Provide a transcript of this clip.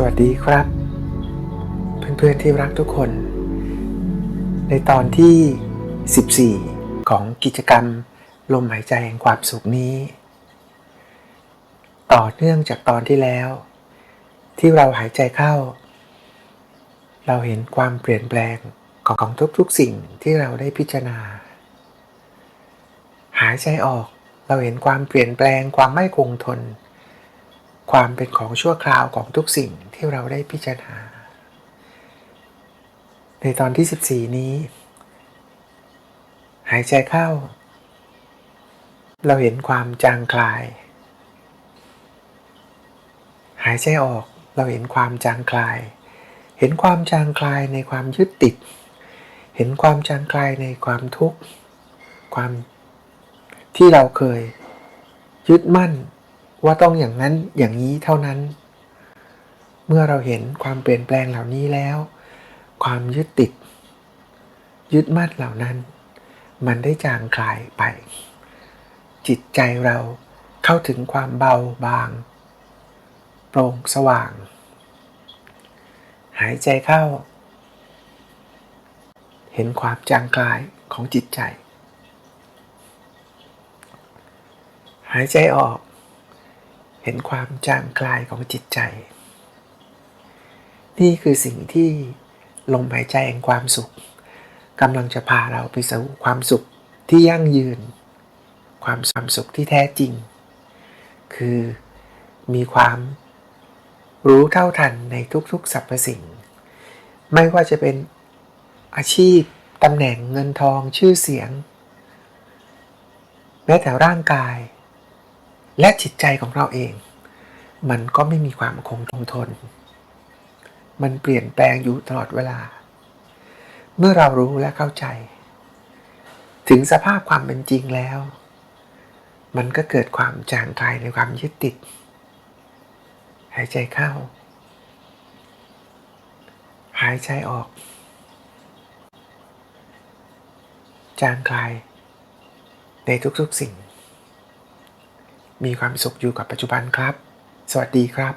สวัสดีครับ เพื่อนๆที่รักทุกคน ในตอนที่ 14 ของกิจกรรมลมหายใจแห่งความสุขนี้ ต่อเนื่องจากตอนที่แล้ว ที่เราหายใจเข้า เราเห็นความเปลี่ยนแปลงของของทุกๆสิ่งที่เราได้พิจารณา หายใจออกเราเห็นความเปลี่ยนแปลงความไม่คงทน ความเป็นของชั่วคราวของทุกสิ่งที่เราได้พิจารณา ในตอนที่ 14 นี้ หายใจเข้า เราเห็นความจางคลาย หายใจออกเราเห็นความจางคลาย เห็นความจางคลายในความยึดติด เห็นความจางคลายในความทุกข์ ความที่เราเคยยึดมั่น ว่าต้องอย่างนั้นอย่างนี้เท่านั้น เมื่อเราเห็นความเปลี่ยนแปลงเหล่านี้แล้ว ความยึดติด ยึดมั่นเหล่านั้น มันได้จางคลายไป จิตใจเราเข้าถึงความเบาบาง โปร่งสว่าง หายใจเข้า เห็นความจางคลายของจิตใจ หายใจออก เห็นความจางคลายของจิตใจ นี่คือสิ่งที่ลมหายใจแห่งความสุขกำลังจะพาเราไปสู่ความสุขที่ยั่งยืน ความความสุขที่แท้จริง คือมีความรู้เท่าทันในทุกๆสรรพสิ่ง ไม่ว่าจะเป็นอาชีพตำแหน่งเงินทองชื่อเสียง แม้แต่ร่างกาย และจิตใจของเราเอง มันก็ไม่มีความคงทน มันเปลี่ยนแปลงอยู่ตลอดเวลา เมื่อเรารู้และเข้าใจ ถึงสภาพความเป็นจริงแล้ว มันก็เกิดความจางคลายในความยึดติด หายใจเข้า หายใจออก จางคลายในทุกๆสิ่ง มีความสุขอยู่กับปัจจุบันครับ สวัสดีครับ